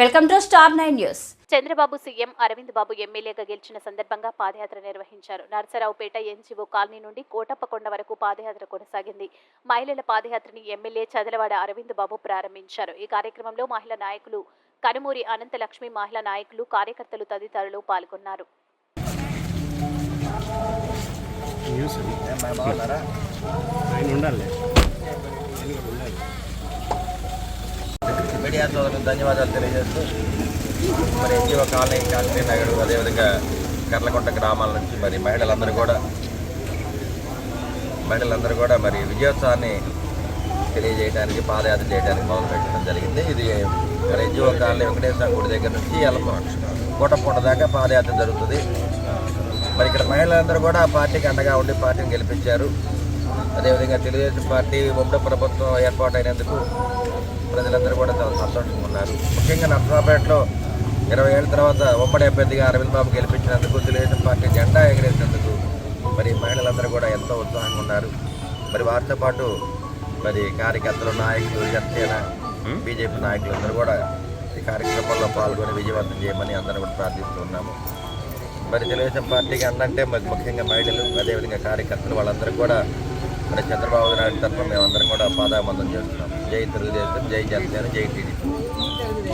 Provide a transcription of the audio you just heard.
Welcome to star nine news. Chandrababu CM Aravind Babu ఎమ్మెల్యేగా గెలిచిన సందర్భంగా పాదయాత్ర నిర్వహించారు. నర్సరావుపేట ఎన్జీఓ కాలనీ నుండి కోటప్పకొండ వరకు పాదయాత్ర కొనసాగింది. మహిళల పాదయాత్రని ఎమ్మెల్యే చదలవాడ అరవింద్ బాబు ప్రారంభించారు. ఈ కార్యక్రమంలో మహిళా నాయకులు కనుమూరి అనంతలక్ష్మి మహిళా నాయకులు కార్యకర్తలు తదితరులు పాల్గొన్నారు. ఉండాలి. మీడియా సోదరులకు ధన్యవాదాలు తెలియజేస్తూ మరి ఎన్జిఓ కాలనీ కాశ్మీర్ నగరు అదేవిధంగా కర్లకొండ గ్రామాల నుంచి మరి మహిళలందరూ కూడా మహిళలందరూ కూడా మరి విజయోత్సవాన్ని తెలియజేయడానికి పాదయాత్ర చేయడానికి మొదలు పెట్టడం జరిగింది. ఇది మరి ఎన్జిఓ కాలనీ వెంకటేశ్వర గుడి దగ్గర నుంచి ఎల్లమ్మ కోటకొండ దాకా పాదయాత్ర జరుగుతుంది. మరి ఇక్కడ మహిళలందరూ కూడా పార్టీకి అండగా ఉండి పార్టీని గెలిపించారు. అదేవిధంగా తెలుగుదేశం పార్టీ ఉమ్మడి ప్రభుత్వం ఏర్పాటైనందుకు ప్రజలందరూ కూడా చాలా సంతోషంగా ఉన్నారు. ముఖ్యంగా నర్సరాపేటలో ఇరవై ఏళ్ళ తర్వాత ఉమ్మడి అభ్యర్థిగా అరవింద్ బాబు గెలిపించినందుకు తెలుగుదేశం పార్టీ జెండా ఎగరేసినందుకు మరి మహిళలందరూ కూడా ఎంతో ఉత్సాహంగా ఉన్నారు. మరి వారితో పాటు మరి కార్యకర్తలు నాయకులు జనసేన బీజేపీ నాయకులందరూ కూడా ఈ కార్యక్రమంలో పాల్గొని విజయవంతం చేయమని అందరూ కూడా ప్రార్థిస్తున్నాము మరి తెలుగుదేశం పార్టీకి అందంటే మరి ముఖ్యంగా మహిళలు అదేవిధంగా కార్యకర్తలు వాళ్ళందరూ కూడా మరి చంద్రబాబు నాయుడు తరఫున మేమందరం కూడా పాదాబంధం చేస్తున్నాం. జై తెలుగుదేశం జై జనసేన జై టీడీపీ.